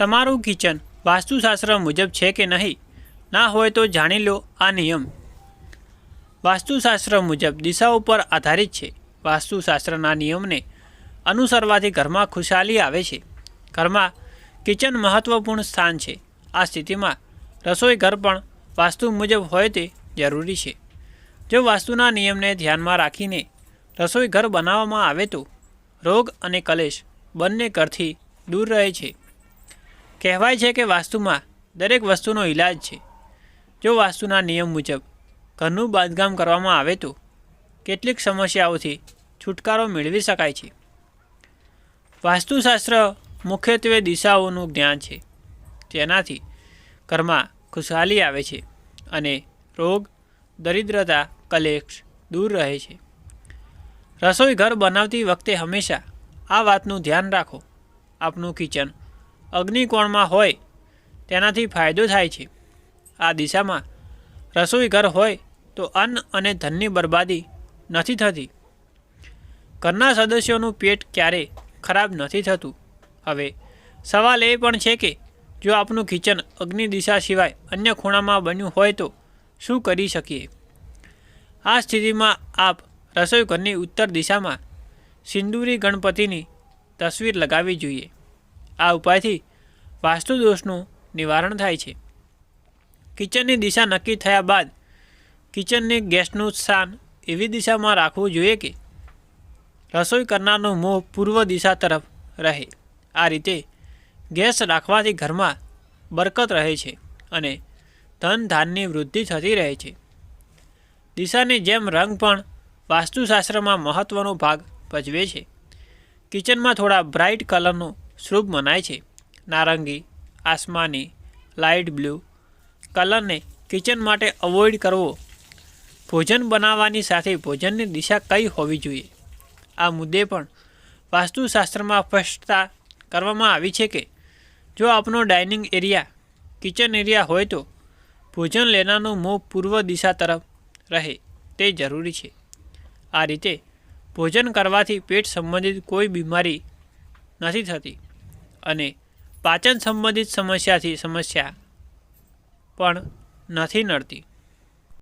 તમારું કિચન વાસ્તુશાસ્ત્ર મુજબ છે કે નહીં? ના હોય તો જાણી લો આ નિયમ. વાસ્તુશાસ્ત્ર મુજબ દિશાઓ પર આધારિત છે. વાસ્તુશાસ્ત્રના નિયમને અનુસરવાથી ઘરમાં ખુશાલી આવે છે. ઘરમાં કિચન મહત્વપૂર્ણ સ્થાન છે. આ સ્થિતિમાં રસોઈ ઘર પણ વાસ્તુ મુજબ હોય તે જરૂરી છે. જો વાસ્તુના નિયમને ધ્યાનમાં રાખીને રસોઈ ઘર બનાવવામાં આવે તો રોગ અને કલેશ બંને ઘરથી દૂર રહે છે. કહેવાય છે કે વાસ્તુમાં દરેક વસ્તુનો ઈલાજ છે. જો વાસ્તુના નિયમ મુજબ ઘરનું બાંધકામ કરવામાં આવે તો કેટલીક સમસ્યાઓથી છુટકારો મેળવી શકાય છે. વાસ્તુશાસ્ત્ર મુખ્યત્વે દિશાઓનું જ્ઞાન છે. તેનાથી ઘરમાં ખુશહાલી આવે છે અને રોગ, દરિદ્રતા કલેક્ષ દૂર રહે છે. રસોઈ ઘર બનાવતી વખતે હંમેશા આ વાતનું ધ્યાન રાખો. આપનું કિચન અગ્નિકોણમાં હોય, તેનાથી ફાયદો થાય છે. આ દિશામાં રસોઈ ઘર હોય તો અન્ન અને ધનની બરબાદી નથી થતી. ઘરના સદસ્યોનું પેટ ક્યારેય ખરાબ નથી થતું? હવે, સવાલ એ પણ છે કે, જો આપનું કિચન અગ્નિ દિશા સિવાય અન્ય ખૂણામાં બન્યું હોય તો શું કરી શકીએ? આ સ્થિતિમાં આપ રસોઈ ઘરની ઉત્તર દિશામાં સિંદૂરી ગણપતિની તસવીર લગાવવી જોઈએ. આ ઉપાયથી વાસ્તુ દોષનું નિવારણ થાય છે. કિચનની દિશા નક્કી થયા બાદ કિચનને ગેસનું સ્થાન એવી દિશામાં રાખવું જોઈએ કે રસોઈ કરનારનું મોં પૂર્વ દિશા તરફ રહે. આ રીતે ગેસ રાખવાથી ઘરમાં બરકત રહે છે અને ધન ધાનની વૃદ્ધિ થતી રહે છે. દિશાની જેમ રંગ પણ વાસ્તુશાસ્ત્રમાં મહત્ત્વનો ભાગ ભજવે છે. કિચનમાં થોડા બ્રાઇટ કલરનો શુભ મનાય છે. નારંગી, આસમાની લાઇટ બ્લુ, કલરને કિચન માટે અવોઇડ કરવો. ભોજન બનાવવાની સાથે ભોજનની દિશા કઈ હોવી જોઈએ? આ મુદ્દે પણ વાસ્તુશાસ્ત્રમાં સ્પષ્ટતા કરવામાં આવી છે કે, જો આપનો ડાઇનિંગ એરિયા, કિચન એરિયા હોય તો ભોજન લેનારનું મોં પૂર્વ દિશા તરફ રહે, તે જરૂરી છે. આ રીતે ભોજન કરવાથી પેટ સંબંધિત કોઈ બીમારી નથી થતી. અને પાચન સંબંધિત સમસ્યાથી સમસ્યા પણ નથી નડતી.